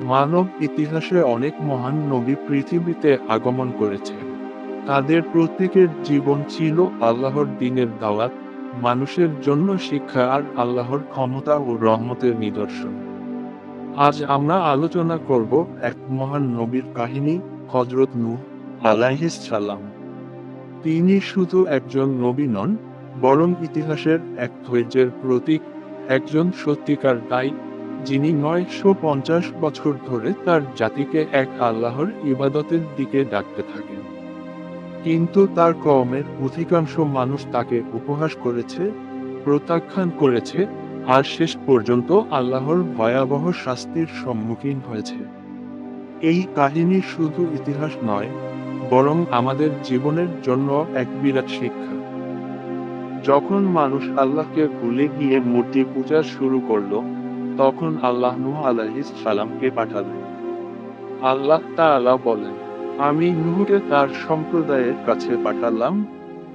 মানব ইতিহাসে অনেক মহান নবী পৃথিবীতে আগমন করেছে। তাদের প্রত্যেকের জীবন ছিল আল্লাহর দিনের দাওয়াত, মানুষের জন্য শিক্ষা আর আল্লাহর ক্ষমতা ও রহমতের নিদর্শন। আজ আমরা আলোচনা করব এক মহান নবীর কাহিনী হজরত নূহ আলাইহিস সালাম। তিনি শুধু একজন নবী নন, বরং ইতিহাসের এক ধৈর্যের প্রতীক, একজন সত্যিকার দায়ী যিনি নয়শো পঞ্চাশ বছর ধরে তার জাতিকে এক আল্লাহর ইবাদতের দিকে ডাকতে থাকেন। কিন্তু তার কমের অধিকাংশ মানুষ তাকে উপহাস করেছে, প্রত্যাখ্যান করেছে আর শেষ পর্যন্ত আল্লাহর ভয়াবহ শাস্তির সম্মুখীন হয়েছে। এই কাহিনী শুধু ইতিহাস নয়, বরং আমাদের জীবনের জন্য এক বিরাট শিক্ষা। যখন মানুষ আল্লাহকে ভুলে গিয়ে মূর্তি পূজা শুরু করল তখন আল্লাহ নূহ আলাইহিস সালামকে পাঠালেন। আল্লাহ তাআলা বলেন, আমি নূহকে তার সম্প্রদায়ের কাছে পাঠালাম।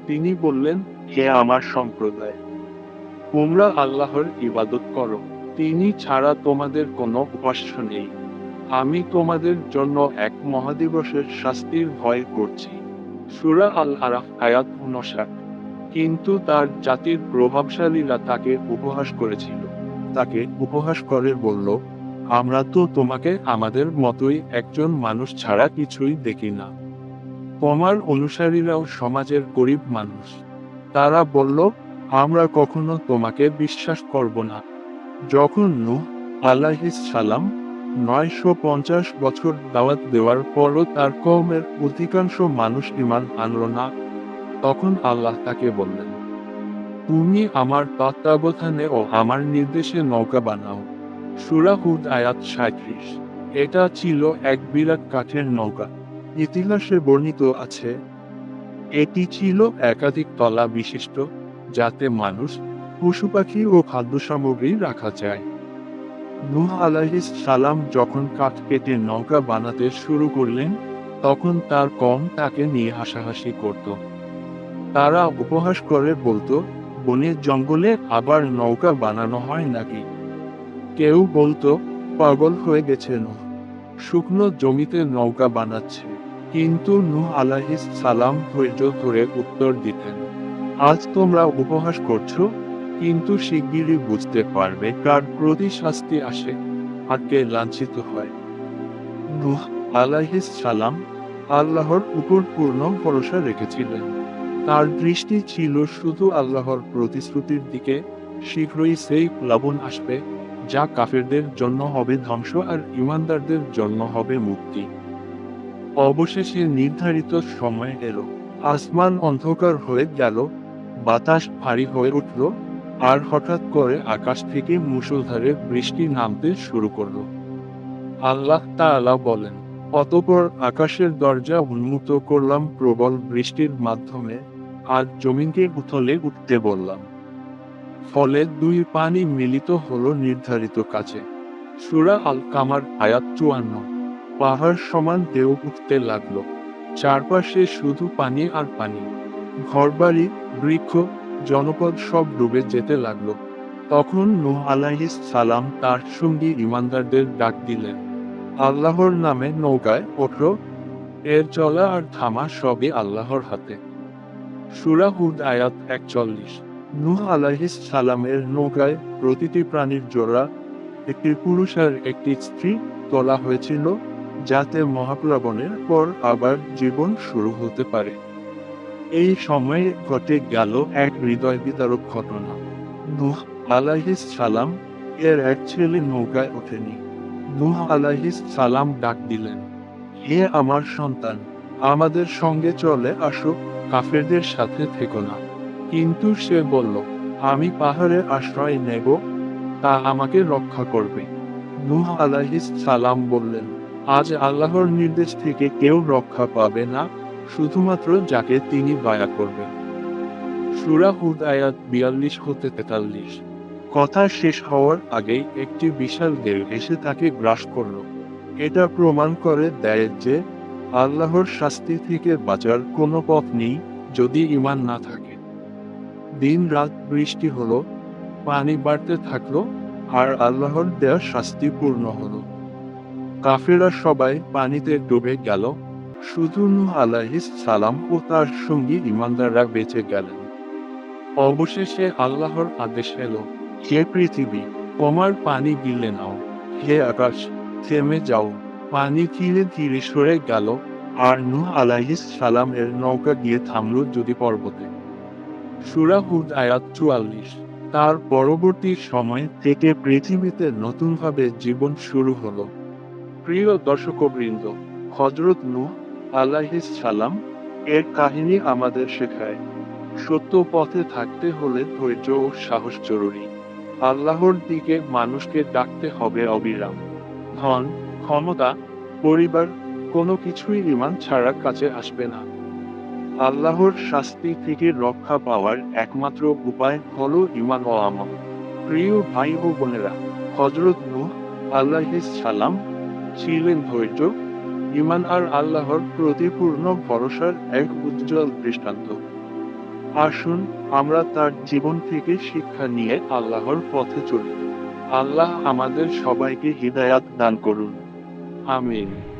তিনি বললেন, হে আমার সম্প্রদায়, তোমরা আল্লাহর ইবাদত করো। তিনি ছাড়া তোমাদের কোনো উপাস্য নেই। আমি তোমাদের জন্য এক মহাদিবসের শাস্তির ভয় করছি। সুরা আল আরাফ আয়াত উনষাট কিন্তু তার জাতির প্রভাবশালীরা তাকে উপহাস করেছিল। তাকে উপহাস করে বলল, আমরা তো তোমাকে আমাদের মতোই একজন মানুষ ছাড়া কিছুই দেখি না। তোমার অনুসারীরাও সমাজের গরিব মানুষ। তারা বলল, আমরা কখনো তোমাকে বিশ্বাস করব না। যখন নূহ আলাইহিস সালাম নয়শো পঞ্চাশ বছর দাওয়াত দেওয়ার পরও তার কওমের অধিকাংশ মানুষ ইমান আনল না, তখন আল্লাহ তাকে বললেন তুমি আমার তত্ত্বাবধানে ও আমার নির্দেশে নৌকা বানাও। সুরা হুদ আয়াত সাঁত্রিশ এটা ছিল এক বিরাট কাঠের নৌকা। ইতিহাসে বর্ণিত আছে, এটি ছিল একাধিক তলা বিশিষ্ট, যাতে মানুষ পশু পাখি ও খাদ্য সামগ্রী রাখা যায়। নূহ আলাইহিস সালাম যখন কাঠ কেটে নৌকা বানাতে শুরু করলেন, তখন তার কম তাকে নিয়ে হাসাহাসি করত। তারা উপহাস করে বলতো বনের জঙ্গলে আবার নৌকা বানানো হয় নাকি? কেউ বলতো, পাগল হয়ে গেছে নূহ শুকনো জমিতে নৌকা বানাচ্ছে। কিন্তু নূহ আলাইহিস সালাম ধৈর্য ধরে উত্তর দিতেন, আজ তোমরা উপহাস করছ, কিন্তু শিগগিরই বুঝতে পারবে কার প্রতি শাস্তি আসে আর কে লাঞ্ছিত হয়। নূহ আলাইহিস সালাম আল্লাহর উপর পূর্ণ ভরসা রেখেছিলেন। তার দৃষ্টি ছিল শুধু আল্লাহর প্রতিশ্রুতির দিকে, শীঘ্রই সেই প্লাবন আসবে, যা কাফেরদের জন্য হবে ধ্বংস আর ইমানদারদের জন্য হবে মুক্তি। অবশেষে নির্ধারিত সময় এলো। আসমান অন্ধকার হয়ে গেল, বাতাস ভারী হয়ে উঠল, আর হঠাৎ করে আকাশ থেকে মুষলধারে বৃষ্টি নামতে শুরু করল। আল্লাহ তাআলা বলেন, অতপর আকাশের দরজা উন্মুক্ত করলাম প্রবল বৃষ্টির মাধ্যমে। আর জমিনকে উথলে উঠতে বললাম। ফলে দুই পানি মিলিত হলো নির্ধারিত কাছে সুরা আল কামার আয়াত চুয়ান্ন। পাহাড় সমান ঢেউ উঠতে লাগল। চারপাশে শুধু পানি আর পানি। ঘরবাড়ি, বৃক্ষ, জনপদ সব ডুবে যেতে লাগল। তখন নূহ আলাইহিস সালাম তার সঙ্গী ইমানদারদের ডাক দিলেন, আল্লাহর নামে নৌকায় ওঠো। এর চলা আর থামা সবই আল্লাহর হাতে। সুরা হুদ আয়াত একচল্লিশ। নূহ আলাইহিস সালামের নৌকায় প্রতিটি প্রাণীর জোড়া একটি পুরুষ আর একটি স্ত্রী তোলা হয়েছিল, যাতে মহাপ্লাবনের পর আবার জীবন শুরু হতে পারে। এই সময়ে ঘটে গেল এক হৃদয় বিতারক ঘটনা। নূহ আলাইহিস সালাম এর এক ছেলে নৌকায় ওঠেনি। নূহ আলাইহিস সালাম ডাক দিলেন, হে আমার সন্তান, আমাদের সঙ্গে চলে আসো। কাফেরদের সাথে থেকো না। কিন্তু সে বলল, আমি পাহাড়ে আশ্রয় নেব, তা আমাকে রক্ষা করবে। নূহ আলাইহিস সালাম বললেন, আজ আল্লাহর নির্দেশ থেকে কেউ রক্ষা পাবে না, শুধুমাত্র যাকে তিনি দয়া করবেন। সুরা হুদ আয়াত বিয়াল্লিশ হতে তেতাল্লিশ। কথা শেষ হওয়ার আগেই একটি বিশাল ঢেউ এসে তাকে গ্রাস করল। এটা প্রমাণ করে দেয় যে আল্লাহর শাস্তি থেকে বাঁচার কোনো পথ নেই যদি ইমান না থাকে। দিন রাত বৃষ্টি হলো, পানি বাড়তে থাকল, আর আল্লাহর দেয়া শাস্তি পূর্ণ হলো। কাফেরা সবাই পানিতে ডুবে গেল। শুধু নূহ আলাইহিস সালাম ও তার সঙ্গী ইমানদাররা বেঁচে গেলেন। অবশেষে আল্লাহর আদেশ এলো, হে পৃথিবী, তোমার পানি গিলে নাও। হে আকাশ, থেমে যাও। পানি ধীরে ধীরে সরে গেল, আর নূহ আলাইহিস সালাম এর নৌকা গিয়ে থামলো যদি পর্বতে। সুরা হুদ আয়াত চুয়াল্লিশ। তার পরবর্তী সময় থেকে পৃথিবীতে নতুনভাবে জীবন শুরু হলো। প্রিয় দর্শকবৃন্দ হজরত নূহ আলাইহিস সালাম এর কাহিনী আমাদের শেখায়। সত্য পথে থাকতে হলে ধৈর্য ও সাহস জরুরি। আল্লাহর দিকে মানুষকে ডাকতে হবে অবিরাম। ধন ক্ষমতা, পরিবার, কোনো কিছুই ইমান ছাড়া কাছে আসবে না। আল্লাহর শাস্তি থেকে রক্ষা পাওয়ার একমাত্র উপায় হল ইমান ও আমল। প্রিয় ভাই ও বোনেরা হজরত নূহ আল্লাহিস সালাম ছিলেন ধৈর্য, ইমান আর আল্লাহর প্রতি পূর্ণ ভরসার এক উজ্জ্বল দৃষ্টান্ত। আসুন আমরা তার জীবন থেকে শিক্ষা নিয়ে আল্লাহর পথে চলি। আল্লাহ আমাদের সবাইকে হৃদায়াত দান করুন। Amém.